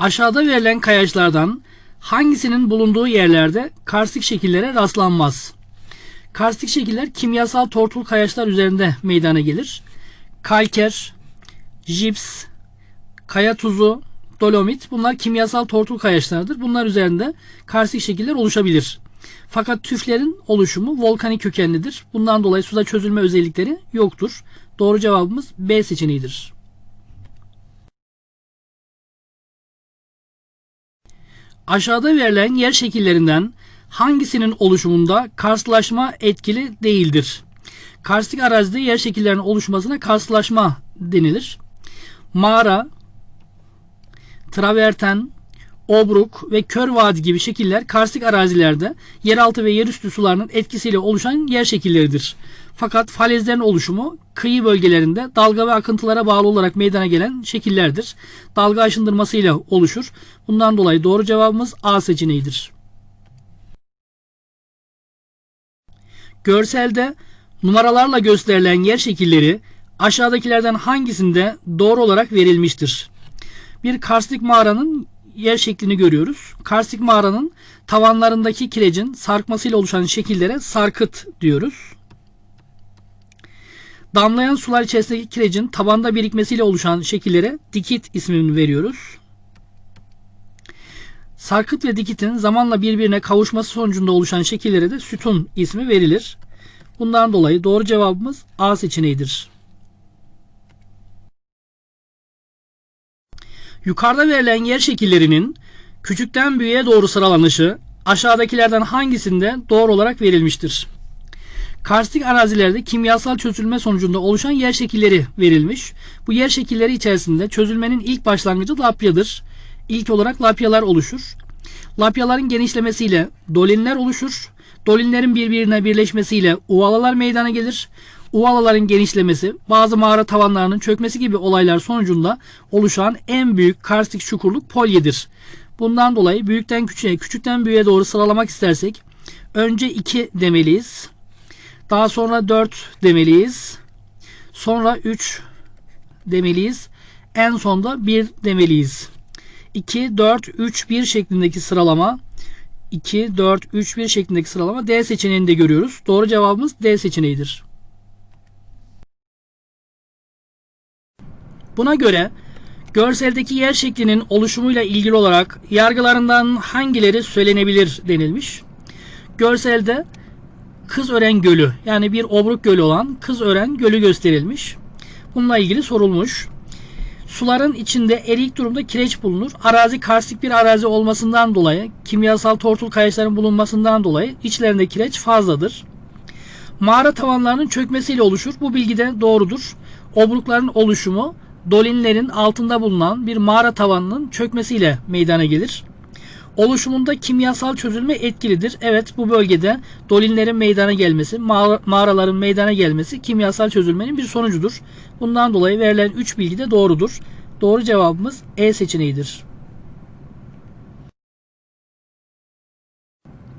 Aşağıda verilen kayaçlardan hangisinin bulunduğu yerlerde karstik şekillere rastlanmaz? Karstik şekiller kimyasal tortul kayaçlar üzerinde meydana gelir. Kalker, jips, kaya tuzu, dolomit bunlar kimyasal tortul kayaçlardır. Bunlar üzerinde karstik şekiller oluşabilir. Fakat tüflerin oluşumu volkanik kökenlidir. Bundan dolayı suda çözülme özellikleri yoktur. Doğru cevabımız B seçeneğidir. Aşağıda verilen yer şekillerinden hangisinin oluşumunda karslaşma etkili değildir? Karstik arazide yer şekillerinin oluşmasına karslaşma denilir. Mağara, traverten, obruk ve kör vadi gibi şekiller karstik arazilerde yeraltı ve yerüstü sularının etkisiyle oluşan yer şekilleridir. Fakat falezlerin oluşumu kıyı bölgelerinde dalga ve akıntılara bağlı olarak meydana gelen şekillerdir. Dalga aşındırmasıyla oluşur. Bundan dolayı doğru cevabımız A seçeneğidir. Görselde numaralarla gösterilen yer şekilleri aşağıdakilerden hangisinde doğru olarak verilmiştir? Bir karstik mağaranın yer şeklini görüyoruz. Karstik mağaranın tavanlarındaki kirecin sarkmasıyla oluşan şekillere sarkıt diyoruz. Damlayan sular içerisindeki kirecin tabanda birikmesiyle oluşan şekillere dikit ismini veriyoruz. Sarkıt ve dikitin zamanla birbirine kavuşması sonucunda oluşan şekillere de sütun ismi verilir. Bundan dolayı doğru cevabımız A seçeneğidir. Yukarıda verilen yer şekillerinin küçükten büyüğe doğru sıralanışı aşağıdakilerden hangisinde doğru olarak verilmiştir? Karstik arazilerde kimyasal çözülme sonucunda oluşan yer şekilleri verilmiş. Bu yer şekilleri içerisinde çözülmenin ilk başlangıcı lapyadır. İlk olarak lapyalar oluşur. Lapyaların genişlemesiyle dolinler oluşur. Dolinlerin birbirine birleşmesiyle uvalalar meydana gelir. Uvalaların genişlemesi, bazı mağara tavanlarının çökmesi gibi olaylar sonucunda oluşan en büyük karstik çukurluk polyedir. Bundan dolayı büyükten küçüğe, küçükten büyüğe doğru sıralamak istersek önce 2 demeliyiz. Daha sonra 4 demeliyiz. Sonra 3 demeliyiz. En sonda 1 demeliyiz. 2, 4, 3, 1 şeklindeki sıralama 2, 4, 3, 1 şeklindeki sıralama D seçeneğinde görüyoruz. Doğru cevabımız D seçeneğidir. Buna göre görseldeki yer şeklinin oluşumuyla ilgili olarak yargılarından hangileri söylenebilir denilmiş. Görselde Kızören Gölü yani bir obruk gölü olan Kızören Gölü gösterilmiş. Bununla ilgili sorulmuş. Suların içinde erik durumda kireç bulunur. Arazi karstik bir arazi olmasından dolayı, kimyasal tortul kayaçların bulunmasından dolayı içlerinde kireç fazladır. Mağara tavanlarının çökmesiyle oluşur. Bu bilgi de doğrudur. Obrukların oluşumu dolinlerin altında bulunan bir mağara tavanının çökmesiyle meydana gelir. Oluşumunda kimyasal çözülme etkilidir. Evet bu bölgede dolinlerin meydana gelmesi, mağara- mağaraların meydana gelmesi kimyasal çözülmenin bir sonucudur. Bundan dolayı verilen 3 bilgi de doğrudur. Doğru cevabımız E seçeneğidir.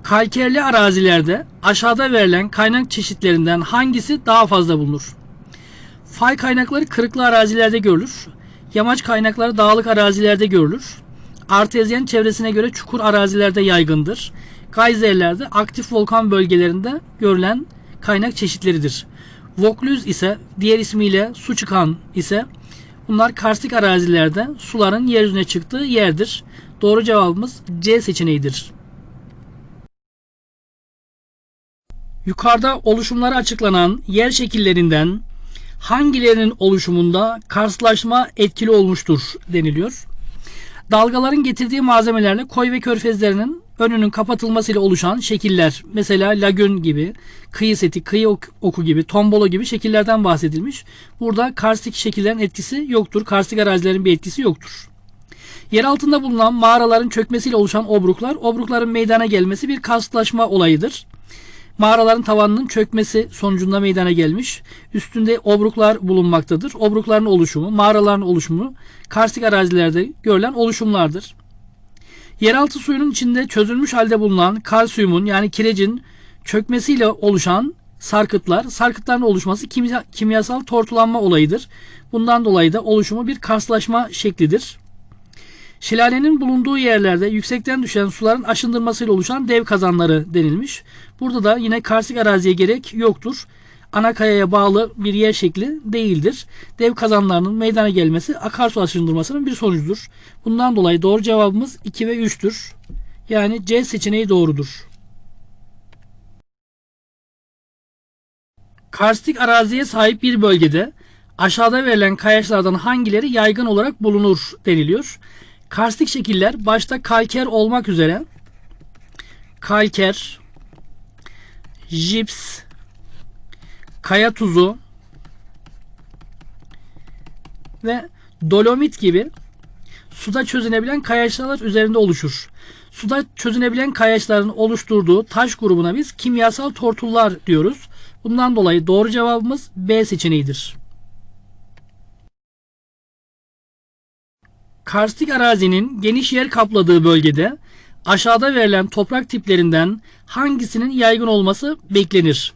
Kalkerli arazilerde aşağıda verilen kaynak çeşitlerinden hangisi daha fazla bulunur? Fay kaynakları kırıklı arazilerde görülür. Yamaç kaynakları dağlık arazilerde görülür. Artezyen çevresine göre çukur arazilerde yaygındır. Geyserlerde aktif volkan bölgelerinde görülen kaynak çeşitleridir. Voklüz ise diğer ismiyle su çıkan ise bunlar karstik arazilerde suların yeryüzüne çıktığı yerdir. Doğru cevabımız C seçeneğidir. Yukarıda oluşumları açıklanan yer şekillerinden hangilerinin oluşumunda karslaşma etkili olmuştur deniliyor. Dalgaların getirdiği malzemelerle koy ve körfezlerinin önünün kapatılmasıyla oluşan şekiller mesela lagün gibi, kıyı seti, kıyı ok- oku gibi, tombolo gibi şekillerden bahsedilmiş. Burada karstik şekillerin etkisi yoktur. Karstik arazilerin bir etkisi yoktur. Yer altında bulunan mağaraların çökmesiyle oluşan obruklar, obrukların meydana gelmesi bir karstlaşma olayıdır. Mağaraların tavanının çökmesi sonucunda meydana gelmiş. Üstünde obruklar bulunmaktadır. Obrukların oluşumu, mağaraların oluşumu karstik arazilerde görülen oluşumlardır. Yeraltı suyunun içinde çözülmüş halde bulunan kalsiyumun yani kirecin çökmesiyle oluşan sarkıtlar, sarkıtların oluşması kimya- kimyasal tortulanma olayıdır. Bundan dolayı da oluşumu bir karslaşma şeklidir. Şelalenin bulunduğu yerlerde yüksekten düşen suların aşındırmasıyla oluşan dev kazanları denilmiş. Burada da yine karstik araziye gerek yoktur. Ana kayaya bağlı bir yer şekli değildir. Dev kazanlarının meydana gelmesi akarsu aşındırmasının bir sonucudur. Bundan dolayı doğru cevabımız 2 ve 3'tür. Yani C seçeneği doğrudur. Karstik araziye sahip bir bölgede aşağıda verilen kayaçlardan hangileri yaygın olarak bulunur deniliyor. Karstik şekiller başta kalker olmak üzere kalker, jips, kaya tuzu ve dolomit gibi suda çözünebilen kayaçlar üzerinde oluşur. Suda çözünebilen kayaçların oluşturduğu taş grubuna biz kimyasal tortullar diyoruz. Bundan dolayı doğru cevabımız B seçeneğidir. Karstik arazinin geniş yer kapladığı bölgede aşağıda verilen toprak tiplerinden hangisinin yaygın olması beklenir?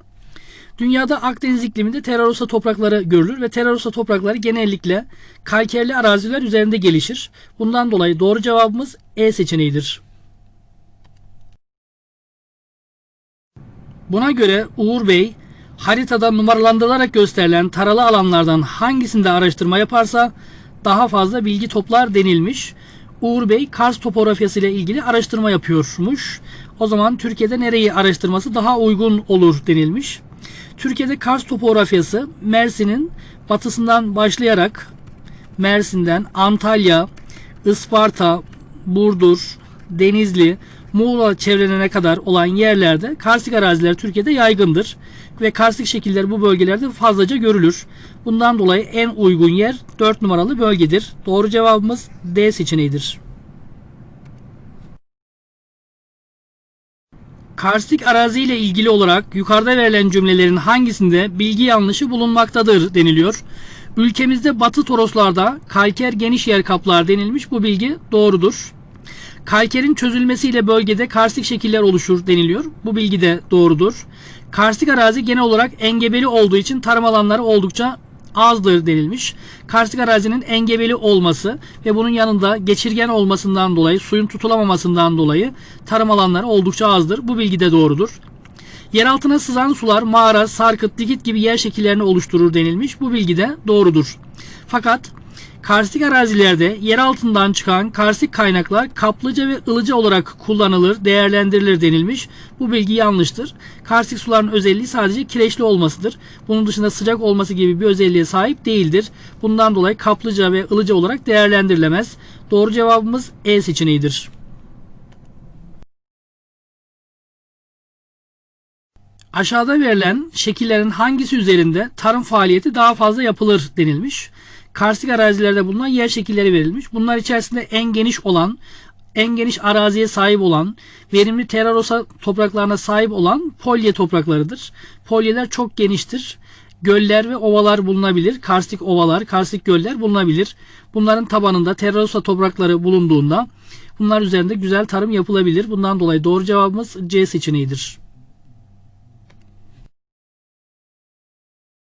Dünyada Akdeniz ikliminde terrarosa toprakları görülür ve terrarosa toprakları genellikle kalkerli araziler üzerinde gelişir. Bundan dolayı doğru cevabımız E seçeneğidir. Buna göre Uğur Bey haritada numaralandırılarak gösterilen taralı alanlardan hangisinde araştırma yaparsa daha fazla bilgi toplar denilmiş. Uğur Bey Kars topografyası ile ilgili araştırma yapıyormuş. O zaman Türkiye'de nereyi araştırması daha uygun olur denilmiş. Türkiye'de Kars topografyası Mersin'in batısından başlayarak Mersin'den Antalya, Isparta, Burdur, Denizli, Muğla çevrelerine kadar olan yerlerde karstik araziler Türkiye'de yaygındır ve karstik şekiller bu bölgelerde fazlaca görülür. Bundan dolayı en uygun yer 4 numaralı bölgedir. Doğru cevabımız D seçeneğidir. Karstik arazi ile ilgili olarak yukarıda verilen cümlelerin hangisinde bilgi yanlışı bulunmaktadır deniliyor. Ülkemizde Batı Toroslarda kalker geniş yer kaplar denilmiş. Bu bilgi doğrudur. Kalkerin çözülmesiyle bölgede karstik şekiller oluşur deniliyor. Bu bilgi de doğrudur. Karstik arazi genel olarak engebeli olduğu için tarım alanları oldukça azdır denilmiş. Karstik arazinin engebeli olması ve bunun yanında geçirgen olmasından dolayı, suyun tutulamamasından dolayı tarım alanları oldukça azdır. Bu bilgi de doğrudur. Yer altına sızan sular mağara, sarkıt, dikit gibi yer şekillerini oluşturur denilmiş. Bu bilgi de doğrudur. Fakat karstik arazilerde yer altından çıkan karstik kaynaklar kaplıca ve ılıca olarak kullanılır, değerlendirilir denilmiş. Bu bilgi yanlıştır. Karstik suların özelliği sadece kireçli olmasıdır. Bunun dışında sıcak olması gibi bir özelliğe sahip değildir. Bundan dolayı kaplıca ve ılıca olarak değerlendirilemez. Doğru cevabımız E seçeneğidir. Aşağıda verilen şekillerin hangisi üzerinde tarım faaliyeti daha fazla yapılır denilmiş. Karstik arazilerde bulunan yer şekilleri verilmiş. Bunlar içerisinde en geniş olan, en geniş araziye sahip olan, verimli terrarosa topraklarına sahip olan polye topraklarıdır. Polyeler çok geniştir. Göller ve ovalar bulunabilir. Karstik ovalar, karstik göller bulunabilir. Bunların tabanında terrarosa toprakları bulunduğunda bunlar üzerinde güzel tarım yapılabilir. Bundan dolayı doğru cevabımız C seçeneğidir.